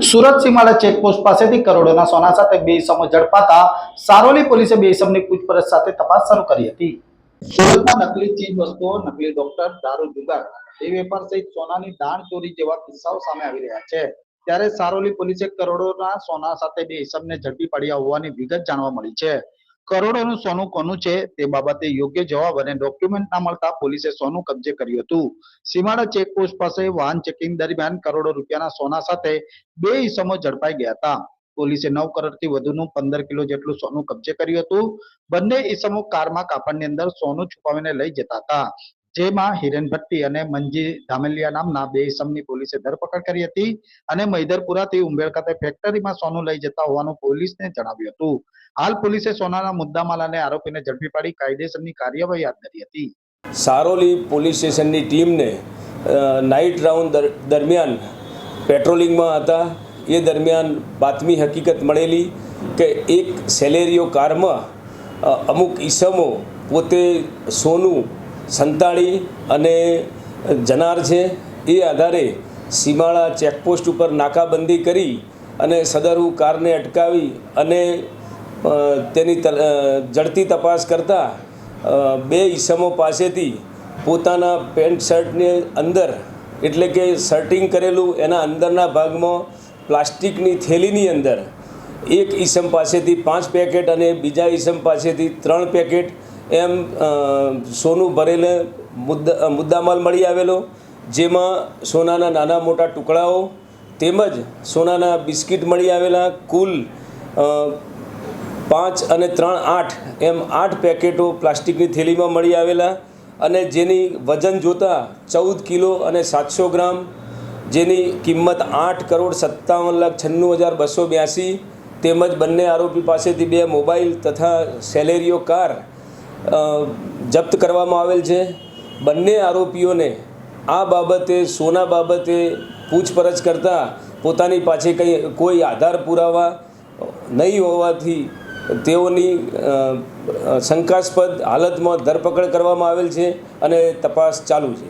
સુરત સીમાડા checkpost પાસેથી કરોડોના સોના સાથે બે ઇસમો ઝડપાતા સારોલી પોલીસે બે ઇસમની પૂછપરછ સાથે તપાસ શરૂ કરી હતી. સુરતમાં નકલી ચીજ વસ્તુઓ નકલી ડોક્ટર દારૂ, જુગાર એ વેપાર સહિત સોનાની દાણ ચોરી જેવા કિસ્સાઓ સામે આવી રહ્યા છે. ત્યારે સારોલી પોલીસે કરોડોના સોના સાથે બે ઇસમને ઝડપી પાડ્યા હોવાની વિગત જાણવા મળી છે. કરોડોનું સોનું કોનું છે તે બાબતે યોગ્ય જવાબ અને ડોક્યુમેન્ટ ના મળતા પોલીસે સોનું કબજે કર્યું હતું. સીમાડા ચેકપોસ્ટ પાસે વાહન ચેકિંગ દરમિયાન કરોડો રૂપિયાના સોના સાથે બે ઈસમો ઝડપાઈ ગયા હતા. પોલીસે નવ કરોડથી વધુનું પંદર કિલો જેટલું સોનું કબજે કર્યું હતું. બંને ઈસમો કારમાં કાપડની અંદર સોનું છુપાવીને લઈ જતા હતા. જેમાં હિરેન ભટ્ટી અને મંજી ધામેલિયા નામના બે ઈસમની પોલીસે ધરપકડ કરી હતી અને મૈદરપુરાથી ઉંબેળ ખાતે ફેક્ટરીમાં સોનું લઈ જતા હોવાનું પોલીસને જણાવ્યું હતું. હાલ પોલીસે સોનાના મુદ્દામાલ અને આરોપીને ઝડપી પાડી કાયદેસરની કાર્યવાહી હાથ ધરી હતી. સારોલી પોલીસ સ્ટેશનની ટીમને નાઇટ રાઉન્ડ દરમિયાન પેટ્રોલિંગમાં હતા. એ દરમિયાન બાતમી હકીકત મળેલી કે એક સેલેરીઓ કારમાં અમુક ઈસમો પોતે સોનું સંતાડી અને જનાર છે, એ આધારે સીમાળા ચેકપોસ્ટ ઉપર નાકાબંધી કરી અને સદરુ કારને અટકાવી અને તેની જડતી તપાસ કરતાં બે ઈસમો પાસેથી પોતાના પેન્ટ શર્ટની અંદર, એટલે કે શર્ટિંગ કરેલું એના અંદરના ભાગમાં પ્લાસ્ટિકની થેલીની અંદર, એક ઈસમ પાસેથી પાંચ પેકેટ અને બીજા ઈસમ પાસેથી ત્રણ પેકેટ એમ સોનું ભરેલે મુદ્દા મુદ્દામાલ મળી આવેલો, જેમાં સોનાના નાના મોટા ટુકડાઓ, તેમજ સોનાના બિસ્કિટ મળી આવેલા, કુલ પાંચ અને ત્રણ આઠ, એમ આઠ પેકેટો પ્લાસ્ટિકની થેલીમાં મળી આવેલા, અને જેની વજન જોતાં ચૌદ કિલો અને સાતસો ગ્રામ, જેની કિંમત આઠ કરોડ સત્તાવન લાખ છન્નું હજાર બસો બ્યાસી, તેમજ બંને આરોપી પાસેથી બે મોબાઈલ તથા સેલેરીઓ કાર જપ્ત કરવામાં આવેલ છે. બંને આરોપીઓને આ બાબતે, સોના બાબતે પૂછપરછ કરતાં પોતાની પાસે કંઈ, કોઈ આધાર પુરાવા નહીં હોવાથી તેઓની શંકાસ્પદ હાલતમાં ધરપકડ કરવામાં આવેલ છે અને તપાસ ચાલુ છે.